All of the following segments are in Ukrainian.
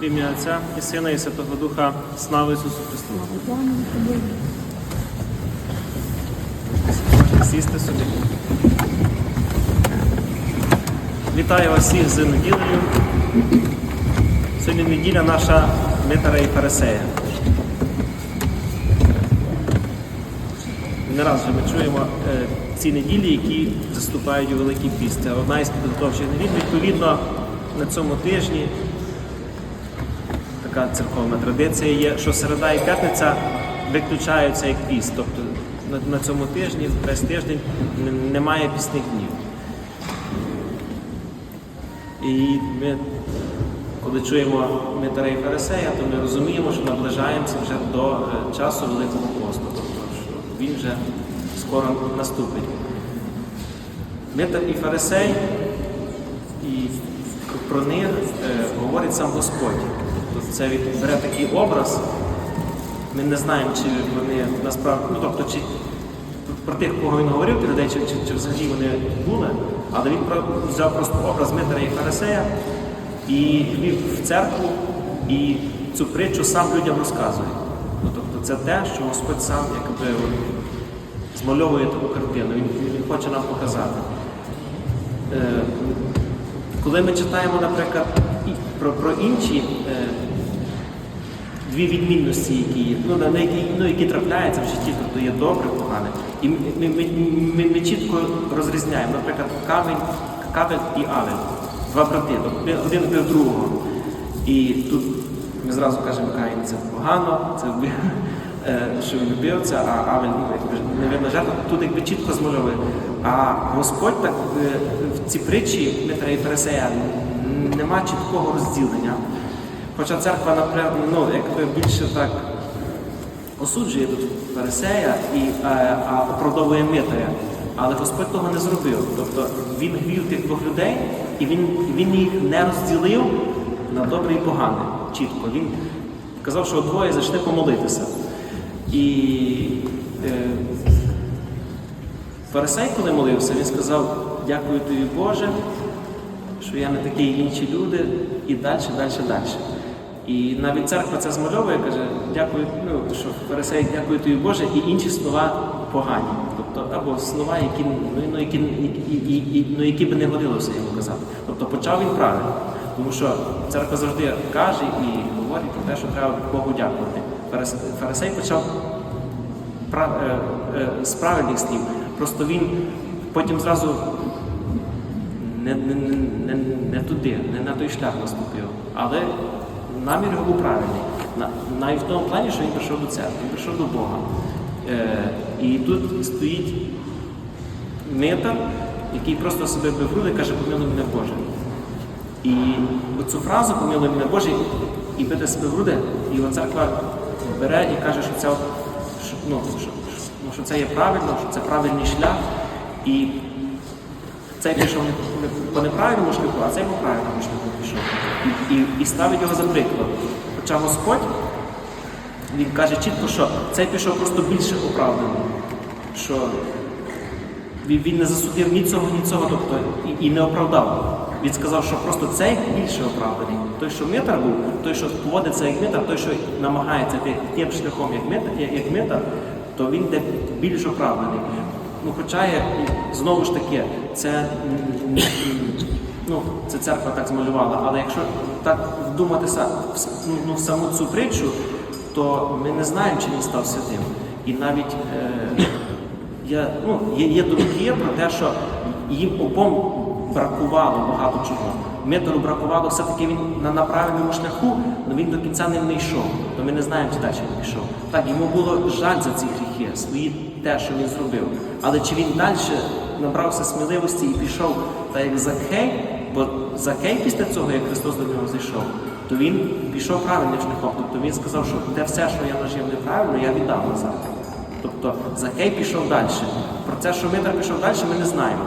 В ім'я Отця і Сина, і Святого Духа, слава Ісусу Христу. Сісти собі. Вітаю вас всіх з неділею. Сьогодні неділя наша Митара і Фарисея. Не раз вже ми чуємо е, ці неділі, які заступають у Великий Піст. Одна із підготовчих неділь. Відповідно, на цьому тижні така церковна традиція є, що середа і п'ятниця виключаються як піст. Тобто на, цьому тижні, весь тиждень немає пісних днів. І ми, коли чуємо Митара і Фарисея, то ми розуміємо, що наближаємося вже до е, часу Великого посту, тобто що він вже скоро наступить. Митар і Фарисей, і про них е, говорить сам Господь. Це він бере такий образ. Ми не знаємо, чи вони насправді, ну тобто, чи про тих, кого він говорив, про людей, чи, чи, чи взагалі вони були, але він взяв просто образ Митра і Фарисея і вів в церкву і цю притчу сам людям розказує. Ну, тобто це те, що Господь сам якби змальовує таку картину, він, він хоче нам показати. Е, коли ми читаємо, наприклад, про, про інші е, дві відмінності, які є, ну, на- які, ну, які трапляються в житті, тобто є добре, погане. І ми, ми, ми, ми, чітко розрізняємо, наприклад, камінь, кавель і авель. Два брати, тобто один вбив другого. І тут ми зразу кажемо, Каїн це погано, це вбив, е, що він вбивця, а Авель якби, невинна жертва. Тут якби чітко змальовує. А Господь так е, в цій притчі Дмитра і Фарисея нема чіткого розділення. Хоча церква, наприклад, ну, якби більше так осуджує Фарисея і е, а оправдовує Митаря. Але Господь того не зробив. Тобто він гвів тих двох людей, і він, він їх не розділив на добре і погане. Чітко. Він казав, що двоє зайшли помолитися. І е, Фарисей, коли молився, він сказав: Дякую тобі, Боже, що я не такий, інші люди, і далі, далі, далі. І навіть церква це змальовує, каже, дякую, ну, що фарисей, дякую тобі Боже, і інші слова погані. Тобто, або слова, які, ну, ну, які, і, і, і, ну, які би не годилося йому казати. Тобто почав він правильно. Тому що церква завжди каже і говорить про те, що треба Богу дякувати. Фарисей почав е, е, з правильних слів. Просто він потім зразу не, не, не, не туди, не на той шлях наступив. Але намір його був правильний. Навіть в тому плані, що він прийшов до церкви, він прийшов до Бога. Е, і тут стоїть митар, який просто себе бив і каже, помилуй мене Боже. І оцю фразу помилуй мене Боже і бити себе в груди, його церква бере і каже, що це, ну, що- ну, що це є правильно, що це правильний шлях. І цей пішов по неправильному шляху, а цей по правильному шляху пішов. І, і, ставить його за приклад. Хоча Господь, він каже чітко, що цей пішов просто більше оправданий. Що він, не засудив ні цього, ні цього, тобто і, і не оправдав. Він сказав, що просто цей більше оправданий. Той, що митар був, той, що поводиться як митар, той, що намагається тим шляхом, як митар, як, митар, то він де більш оправданий. Ну, хоча знову ж таки, це, ну, це церква так змалювала, але якщо так вдуматися ну, в саму цю притчу, то ми не знаємо, чи він став святим. І навіть е, я, ну, є, є думки про те, що їм обом бракувало багато чого. Митару бракувало, все-таки він на, на правильному шляху, але він до кінця не, не йшов. То ми не знаємо, чи далі він пішов. Так, йому було жаль за ці гріхи, свої те, що він зробив. Але чи він далі набрався сміливості і пішов, так як Закхей, бо Закхей після цього, як Христос до нього зайшов, то він пішов правильним шляхом. Тобто він сказав, що те все, що я нажив неправильно, я віддав назад. Тобто Закей пішов далі. Про це, що Митр пішов далі, ми не знаємо.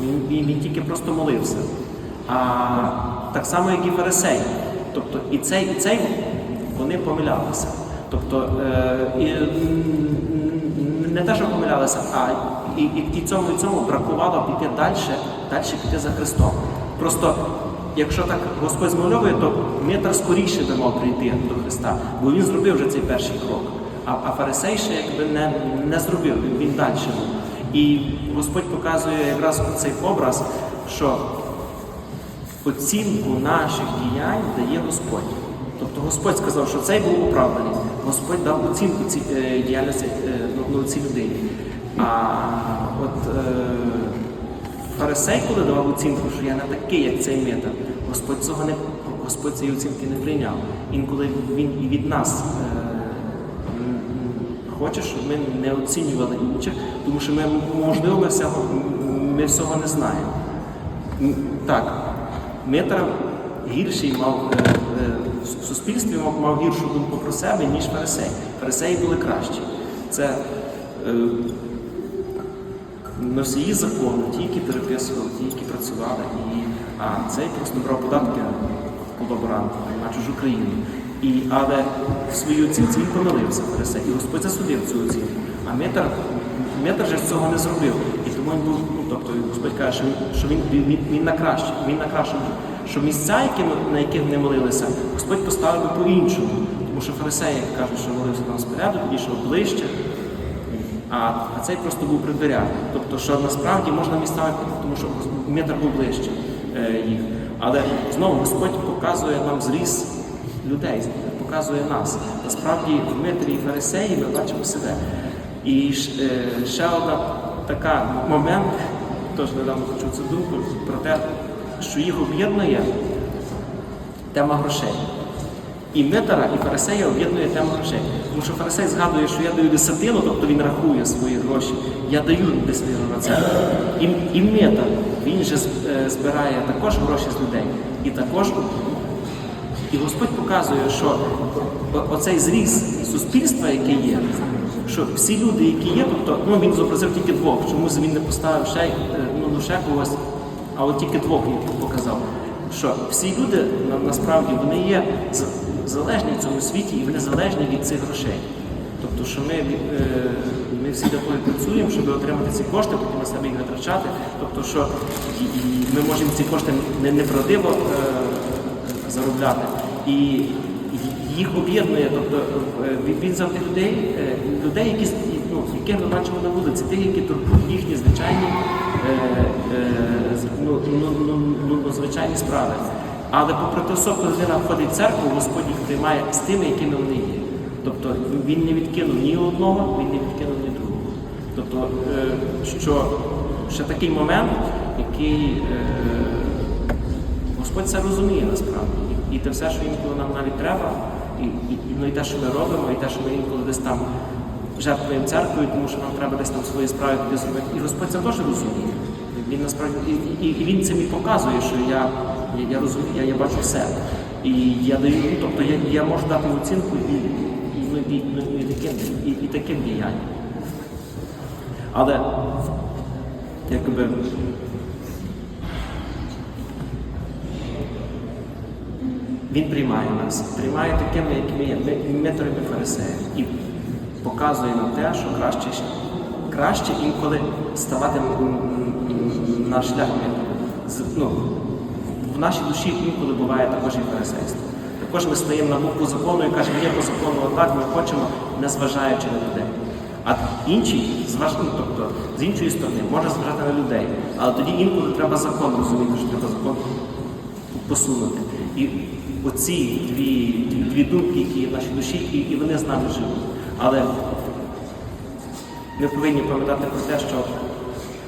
Він, він, він тільки просто молився. А так само, як і фарисей. Тобто і цей, і цей вони помилялися. Тобто е, і, не те, що помилялися, а і, і, і цьому і цьому бракувало піти далі, далі піти за Христом. Просто якщо так Господь змальовує, то Митар скоріше би мав прийти до Христа, бо він зробив вже цей перший крок. А, а фарисей ще якби не, не зробив, він, далі. І Господь показує якраз цей образ, що оцінку наших діянь дає Господь. Тобто Господь сказав, що цей був оправданий. Господь дав оцінку цій е, діяльності е, ну, ну, цій людині. А от е, фарисей, коли давав оцінку, що я не такий, як цей метод, Господь цього не Господь цієї оцінки не прийняв. Інколи він і від нас е, хоче, щоб ми не оцінювали інших, тому що ми можливо ми всього, ми всього не знаємо. Так, Митра гірший мав е, е, в суспільстві мав, мав гіршу думку про себе, ніж фарисей. Фарисеї були кращі. Це е, носії закону, ті, які переписували, ті, які працювали, і, а цей просто брав податки колаборант на чужу країну. І, але в своїй оцінці він помилився фарисей, і Господь засудив цю оцінку. А Митр, Митр же цього не зробив. І тому він був, ну, тобто Господь каже, що він, що він, він, на краще, він на кращому. Що місця, які, на яких вони молилися, Господь поставив би по-іншому. Тому що фарисеї кажуть, що молився там спереду, підійшов ближче, а, а цей просто був при дверях. Тобто, що насправді можна місцями, тому що метр був ближче е, їх. Але знову Господь показує нам зріс людей, показує нас. Насправді в Дмитрі і фарисеї ми бачимо себе. І е, ще одна така момент, теж недавно почув цю думку, про те, що їх об'єднує тема грошей. І Митара, і фарисея об'єднує тему грошей. Тому що фарисей згадує, що я даю десятину, тобто він рахує свої гроші. Я даю десятину на це. І, і Митар, він же е, збирає також гроші з людей. І також і Господь показує, що оцей зріз суспільства, який є, що всі люди, які є, тобто ну, він зобразив тільки двох, чомусь він не поставив ще, е, ну, ну, ще когось, а от тільки двох він показав. Що всі люди на, насправді вони є залежні в цьому світі і вони залежні від цих грошей. Тобто, що ми, е, ми всі того працюємо, щоб отримати ці кошти, потім себе їх витрачати. Тобто, що ми можемо ці кошти неправдиво е, заробляти. І їх об'єднує, тобто е, він- тих людей, е, людей, які ну, яких ми бачимо на вулиці, тих, які турбують їхні звичайні, е, е, ну, ну, ну, ну, ну, звичайні справи. Але попри те, коли людина входить в церкву, Господь їх приймає з тими, якими вони є. Тобто він не відкинув ні одного, він не відкинув ні другого. Тобто, е, що ще такий момент, який е, Господь це розуміє насправді. І, те все, що інколи нам навіть треба, і, і, ну, і те, що ми робимо, і те, що ми інколи десь там жертвуємо церквою, тому що нам треба десь там свої справи туди зробити. І Господь це теж розуміє. Він насправді і, і, і він цим і показує, що я, я, я розумію, я, я бачу все. І я даю, ну, тобто я, я можу дати оцінку і, і, ну, і, і, таким, і, і таким діянням. Але якби Він приймає нас, приймає такими, якими є. Ми, ми то фарисеї. І показує нам те, що краще, краще інколи ставати на шлях. Ну, в нашій душі інколи буває також і фарисейство. Також ми стаємо на букву закону і кажемо, є по закону отак, ми хочемо, не зважаючи на людей. А інші, ну, тобто, з іншої сторони, можна зважати на людей. Але тоді інколи треба закон розуміти, що треба закон посунути. І оці дві, дві, думки, які є в нашій душі, і, і вони з нами живуть. Але ми повинні пам'ятати про те, що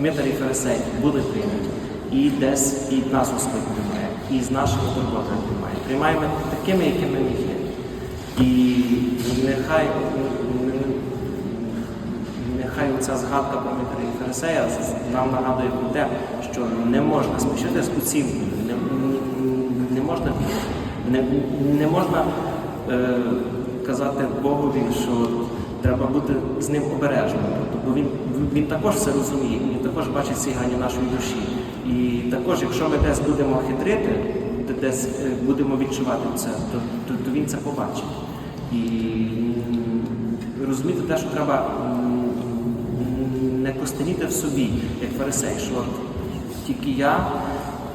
митарі фарисеї були прийняті. І десь і нас Господь і з нашими турботами приймає. Приймаємо такими, якими ми є. І нехай, нехай ця згадка про Митаря і Фарисея нам нагадує про те, що не можна смішити з оцінкою, не, не можна, не, не можна е, казати Богові, що треба бути з ним обережним. Тобто, бо він, він також все розуміє, він також бачить грані нашої душі. І також, якщо ми десь будемо хитрити, десь е, будемо відчувати це, то, то, то він це побачить. І розуміти те, що треба не костеніти в собі, як фарисей, що тільки я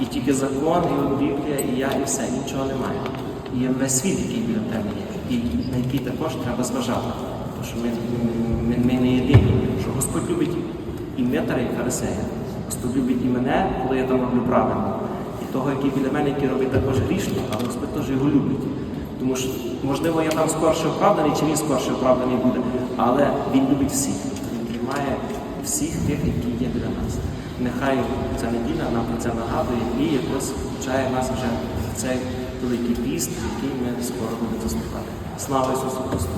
І тільки закон, і от Біблія, і я, і все, нічого немає. І є весь світ, який біля тебе є, і на який також треба зважати. Тому що ми, ми, ми не єдині, що Господь любить і Митара, і Фарисея. Господь любить і мене, коли я там роблю правильно. І того, який біля мене, який робить також грішно, але Господь теж його любить. Тому що, можливо, я там скорше оправданий, чи він скорше оправданий буде, але він любить всіх. Він приймає всіх тих, які є біля нас. Нехай ця неділя нам про це нагадує і якось вчає нас вже в цей великий піст, який ми скоро будемо заступати. Слава Ісусу Христу!